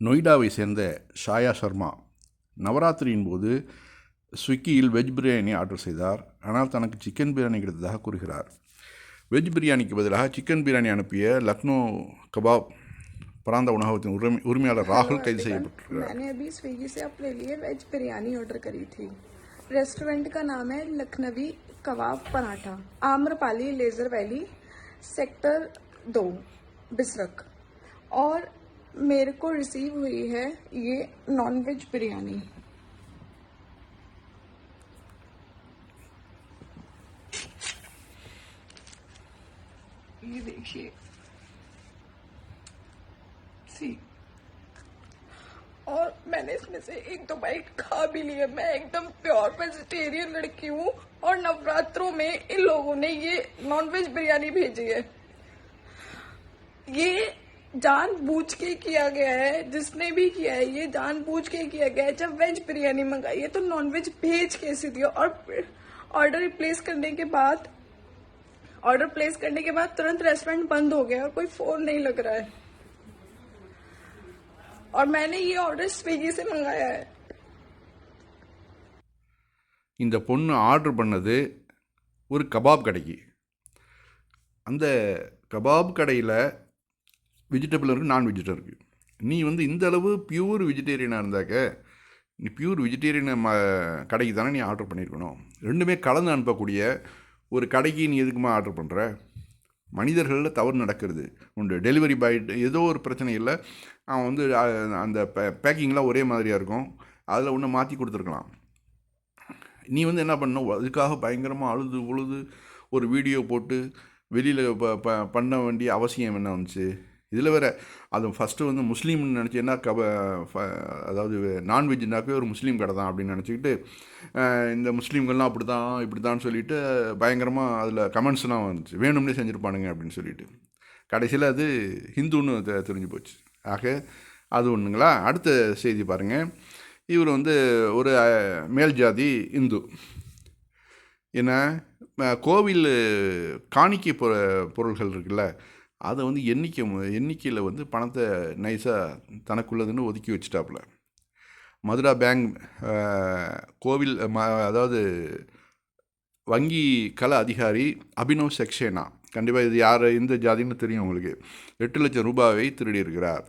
நொய்டாவை சேர்ந்த ஷாயா சர்மா நவராத்திரியின் போது ஸ்விக்கியில் veg biryani order செய்தார் ஆனால் தனக்கு சிக்கன் பிரியாணி கிடைத்ததாக கூறுகிறார் வெஜ் பிரியாணிக்கு பதிலாக சிக்கன் பிரியாணி அனுப்பிய லக்னோ கபாப் பிராந்த உணவகத்தின் உரிமை உரிமையாளர் ராகுல் கைது செய்யப்பட்டிருக்கிறார் मैंने अभी स्विगी से अपने लिए वेज बिरयानी ऑर्डर करी थी रेस्टोरेंट का नाम है Lakhnavi Kabab Paratha Amrapali leisure valley sector दो बिसरक और मेरे को रिसीव हुई है ये नॉन वेज बिरयानी। ये देखिए। सी और मैंने इसमें से एक दो बाइट खा भी लिया मैं एकदम प्योर वेजिटेरियन लड़की हूँ और नवरात्रों में इन लोगों ने ये नॉन वेज बिरयानी भेजी है। ये जान बूझ के किया गया है जिसने भी किया है ये जान बूझ के किया गया है जब वेज बिरयानी मंगाई है तो नॉन वेज भेज कैसे दिया और ऑर्डर प्लेस करने के बाद ऑर्डर प्लेस करने के बाद तुरंत रेस्टोरेंट बंद हो गया और कोई फोन नहीं लग रहा है और मैंने ये ऑर्डर स्विगी से मंगाया है இந்த பொண்ணு ஆர்டர் பண்ணது ஒரு கபாப் கடைக்கு அந்த கபாப் கடையில் வெஜிடபிள் இருக்குது நான் வெஜிடபிள் இருக்குது நீ வந்து இந்த அளவு பியூர் வெஜிடேரியனாக இருந்தாக்க நீ பியூர் வெஜிடேரியன் ம கடைக்கு தானே நீ ஆர்டர் பண்ணியிருக்கணும் ரெண்டுமே கலந்து அனுப்பக்கூடிய ஒரு கடைக்கு நீ எதுக்குமா ஆர்டர் பண்ணுற மனிதர்களில் தவறு நடக்கிறது. உண்டு டெலிவரி பாய் ஏதோ ஒரு பிரச்சனை இல்லை அவன் வந்து அந்த பே பேக்கிங்லாம் ஒரே மாதிரியாக இருக்கும். அதில் ஒன்று மாற்றி கொடுத்துருக்கலாம். நீ வந்து என்ன பண்ணணும்? அதுக்காக பயங்கரமாக அழுது உழுது ஒரு வீடியோ போட்டு வெளியில் ப ப பண்ண வேண்டிய அவசியம் என்ன வந்துச்சு? இதில் வேற அது ஃபஸ்ட்டு வந்து முஸ்லீம்னு நினச்சேன்னா கப ஃப- அதாவது நான்வெஜ்னாக்கவே ஒரு முஸ்லீம் கடை தான் அப்படின்னு நினச்சிக்கிட்டு இந்த முஸ்லீம்கள்லாம் அப்படி தான் இப்படி தான் சொல்லிட்டு பயங்கரமாக அதில் கமெண்ட்ஸ்லாம் வந்துச்சு. வேணும்னே செஞ்சுருப்பானுங்க அப்படின்னு சொல்லிட்டு. கடைசியில் அது ஹிந்துன்னு தெரிஞ்சு போச்சு. ஆக அது ஒன்றுங்களா அடுத்த செய்தி பாருங்கள் இவர் வந்து ஒரு மேல் ஜாதி இந்து. என்ன? கோவில் காணிக்கை பொ பொருள்கள் இருக்குல்ல அதை வந்து எண்ணிக்கை எண்ணிக்கையில் வந்து பணத்தை நைஸாக தனக்குள்ளதுன்னு ஒதுக்கி வச்சுட்டாப்புல. மதுரா பேங்க் கோவில் ம அதாவது வங்கி கல அதிகாரி அபினவ் செக்ஷேனா கண்டிப்பாக இது யார் எந்த ஜாதின்னு தெரியும் உங்களுக்கு. எட்டு லட்சம் ரூபாவை திருடியிருக்கிறார்.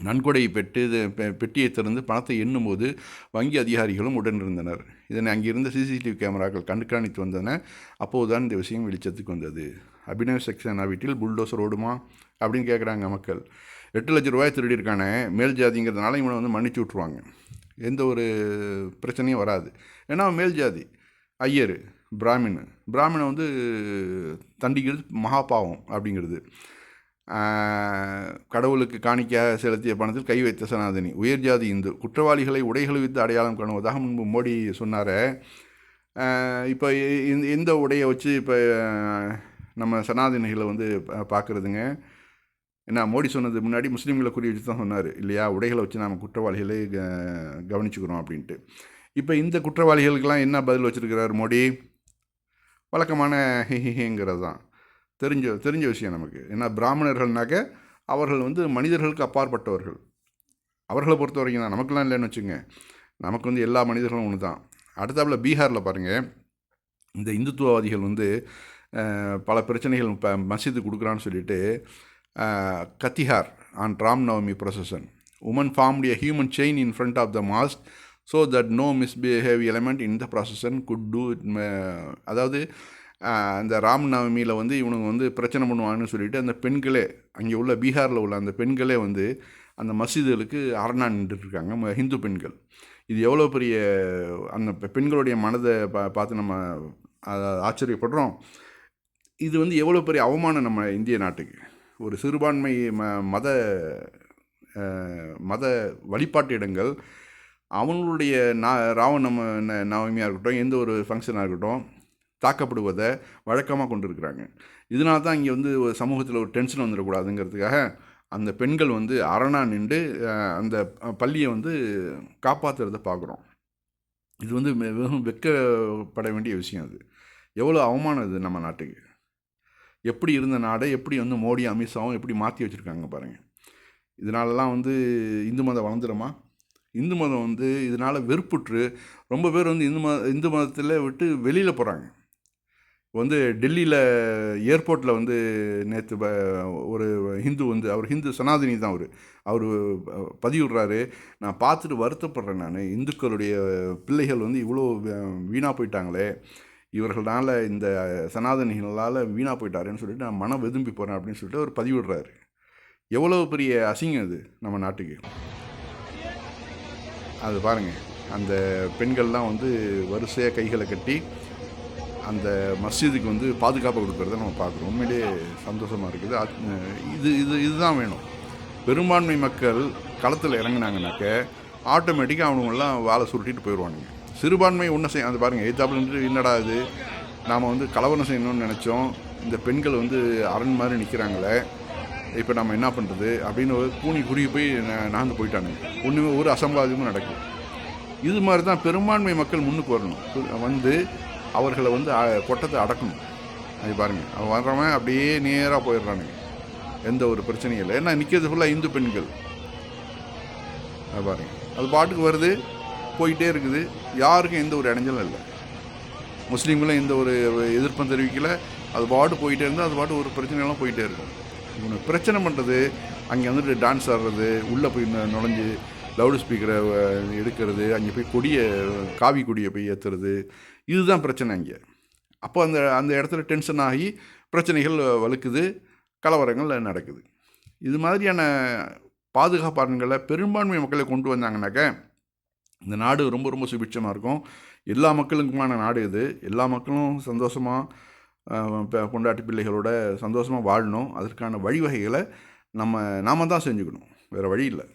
நன்கொடை பெற்று இது பெ- பெட்டியை திறந்து பணத்தை எண்ணும்போது வங்கி அதிகாரிகளும் உடனிருந்தனர். இதனை அங்கிருந்த சிசிடிவி கேமராக்கள் கண்காணித்து வந்தன. அப்போதுதான் இந்த விஷயம் வெளிச்சத்துக்கு வந்தது. அபினவ் செக்ஷனா வீட்டில் புல்டோசர் ஓடுமா? அப்படின்னு கேட்குறாங்க மக்கள். எட்டு லட்ச ரூபாய் திருடியிருக்கானே மேல் ஜாதிங்கிறதுனால இவனை வந்து மன்னிச்சு விட்ருவாங்க எந்த ஒரு பிரச்சனையும் வராது. ஏன்னா மேல் ஜாதி ஐயர் பிராமின். பிராமினை வந்து தண்டிக்கிறது மகா பாவம் அப்படிங்கிறது கடவுளுக்கு காணிக்கையாக செலுத்திய பணத்தில் கை வைத்த சனாதனி. உயர் ஜாதி இந்து. குற்றவாளிகளை உடைகளை வித்து அடையாளம் காணுவதாக முன்பு மோடி சொன்னார். இப்போ இந்த இந்த உடையை வச்சு இப்போ நம்ம சனாதனிகளை வந்து பா- பார்க்குறதுங்க. என்ன மோடி சொன்னது முன்னாடி முஸ்லீம்களை குறி வச்சு தான் சொன்னார். இல்லையா? உடைகளை வச்சு நாம் குற்றவாளிகளை க- கவனிச்சுக்கிறோம் அப்படின்ட்டு. இப்போ இந்த குற்றவாளிகளுக்கெல்லாம் என்ன பதில் வச்சுருக்கிறார் மோடி? வழக்கமான ஹிஹிங்கிறது தான் தெரிஞ்ச தெரிஞ்ச விஷயம் நமக்கு. ஏன்னா பிராமணர்கள்னாக்க அவர்கள் வந்து மனிதர்களுக்கு அப்பாற்பட்டவர்கள். அவர்களை பொறுத்த வரைக்கும் தான். நமக்கெல்லாம் இல்லைன்னு வச்சுங்க நமக்கு வந்து எல்லா மனிதர்களும் ஒன்று தான் அடுத்தாப்புல பீகாரில் பாருங்கள் இந்த இந்துத்துவவாதிகள் வந்து பல பிரச்சனைகள் இப்போ மசிது கொடுக்குறான்னு சொல்லிட்டு Katihar on Ram Navami procession women formed a human chain in front of the mosque so that no misbehave element in the procession could do அதாவது அந்த ராம் நவமியில் வந்து இவனுங்க வந்து பிரச்சனை பண்ணுவாங்கன்னு சொல்லிட்டு அந்த பெண்களே அங்கே உள்ள பீகாரில் உள்ள அந்த பெண்களே வந்து அந்த மசீதுகளுக்கு அரணா நின்றுட்டுருக்காங்க ம- ஹிந்து பெண்கள். இது எவ்வளோ பெரிய அந்த பெண்களுடைய மனதை பா பார்த்து நம்ம ஆச்சரியப்படுறோம். இது வந்து எவ்வளோ பெரிய அவமானம் நம்ம இந்திய நாட்டுக்கு? ஒரு சிறுபான்மை ம மத மத வழிபாட்டு இடங்கள் அவங்களுடைய நா ராவண நம்ம ந- நவமியாக இருக்கட்டும் எந்த ஒரு ஃபங்க்ஷனாக இருக்கட்டும் தாக்கப்படுவதை வழக்கமாக கொண்டு இருக்கிறாங்க இதனால தான் இங்கே வந்து ஒரு சமூகத்தில் ஒரு டென்ஷன் வந்துடக்கூடாதுங்கிறதுக்காக அந்த பெண்கள் வந்து அரணா நின்று அந்த பள்ளியை வந்து காப்பாற்றுறத பார்க்குறோம் இது வந்து மிகவும் வெட்கப்பட வேண்டிய விஷயம் அது. எவ்வளோ அவமானம் இது நம்ம நாட்டுக்கு? எப்படி இருந்த நாடை எப்படி வந்து மோடி அமித்ஷாவும் எப்படி மாற்றி வச்சுருக்காங்க பாருங்கள் இதனாலலாம் வந்து இந்து மதம் வளர்ந்துருமா? இந்து மதம் வந்து இதனால் வெறுப்புற்று ரொம்ப பேர் வந்து இந்து மத இந்து மதத்தில் விட்டு வெளியில் போகிறாங்க வந்து டெல்லியில் ஏர்போர்ட்டில் வந்து நேற்று ஒரு ஹிந்து வந்து அவர் ஹிந்து சனாதினி தான் அவர். அவர் பதிவிடுறாரு. நான் பார்த்துட்டு வருத்தப்படுறேன் நான். இந்துக்களுடைய பிள்ளைகள் வந்து இவ்வளோ வீணாக போயிட்டாங்களே. இவர்களால் இந்த சனாதனிகளால் வீணாக போயிட்டாருன்னு சொல்லிட்டு நான் மன வெதும்பி போகிறேன் அப்படின்னு சொல்லிட்டு அவர் பதிவிடுறாரு. எவ்வளோ பெரிய அசிங்கம் அது நம்ம நாட்டுக்கு. அது பாருங்கள் அந்த பெண்கள்லாம் வந்து வரிசையாக கைகளை கட்டி அந்த மஸ்ஜிதுக்கு வந்து பாதுகாப்பு கொடுக்குறத நம்ம பார்க்குறோம். உண்மையிலேயே சந்தோஷமாக இருக்குது. இது இது இதுதான் வேணும். பெரும்பான்மை மக்கள் களத்தில் இறங்கினாங்கனாக்க ஆட்டோமேட்டிக்காக அவனுங்கெல்லாம் வேலை சுருட்டிட்டு போயிடுவானுங்க சிறுபான்மை ஒன்றும் செய்ய அது பாருங்கள் எய்த்தாப்புல இருந்து என்னடா இது? நாம் வந்து கலவரம் செய்யணும்னு நினச்சோம். இந்த பெண்கள் வந்து அரண் மாதிரி நிற்கிறாங்களே இப்போ நம்ம என்ன பண்ணுறது அப்படின்னு ஒரு கூனி குறுகி போய் நாந்து போயிட்டானுங்க. ஒன்றுமே ஒரு அசம்பாவிதமும் நடக்கும் இது மாதிரி தான் பெரும்பான்மை மக்கள் முன்னுக்கு வரணும். வந்து அவர்களை வந்து அ- கொட்டத்தை அடக்கணும். அது பாருங்கள் அவன் வர்றவன் அப்படியே நேராக போயிடுறானுங்க. எந்த ஒரு பிரச்சனையும் இல்லை. ஏன்னா நிற்கிறது ஃபுல்லாக இந்து பெண்கள். அது பாருங்க. அது பாட்டுக்கு வருது. போயிட்டே இருக்குது. யாருக்கும் எந்த ஒரு இடைஞ்சலும் இல்லை. முஸ்லீம்களும் எந்த ஒரு எதிர்ப்பும் தெரிவிக்கலை. அது பாட்டு போயிட்டே இருந்தால் அது பாட்டு ஒரு பிரச்சனையெல்லாம் போயிட்டே இருக்கும். இவனை பிரச்சனை பண்ணுறது அங்கே வந்துட்டு டான்ஸ் ஆடுறது உள்ளே போய் நுழைஞ்சு லவுட் ஸ்பீக்கரை எடுக்கிறது அங்கே போய் கொடியை காவி கொடியை போய் ஏற்றுறது இதுதான் பிரச்சனை அங்கே. அப்போ அந்த அந்த இடத்துல டென்ஷன் ஆகி பிரச்சனைகள் வலுக்குது கலவரங்கள் நடக்குது. இது மாதிரியான பாதுகாப்பாளர்களை பெரும்பான்மை மக்களை கொண்டு வந்தாங்கனாக்க இந்த நாடு ரொம்ப ரொம்ப சுபிட்சமாக இருக்கும். எல்லா மக்களுக்குமான நாடு இது. எல்லா மக்களும் சந்தோஷமாக கொண்டாட்டு பிள்ளைகளோட சந்தோஷமாக வாழணும். அதற்கான வழிவகைகளை நம்ம நாம தான் செஞ்சுக்கணும். வேறு வழி இல்லை.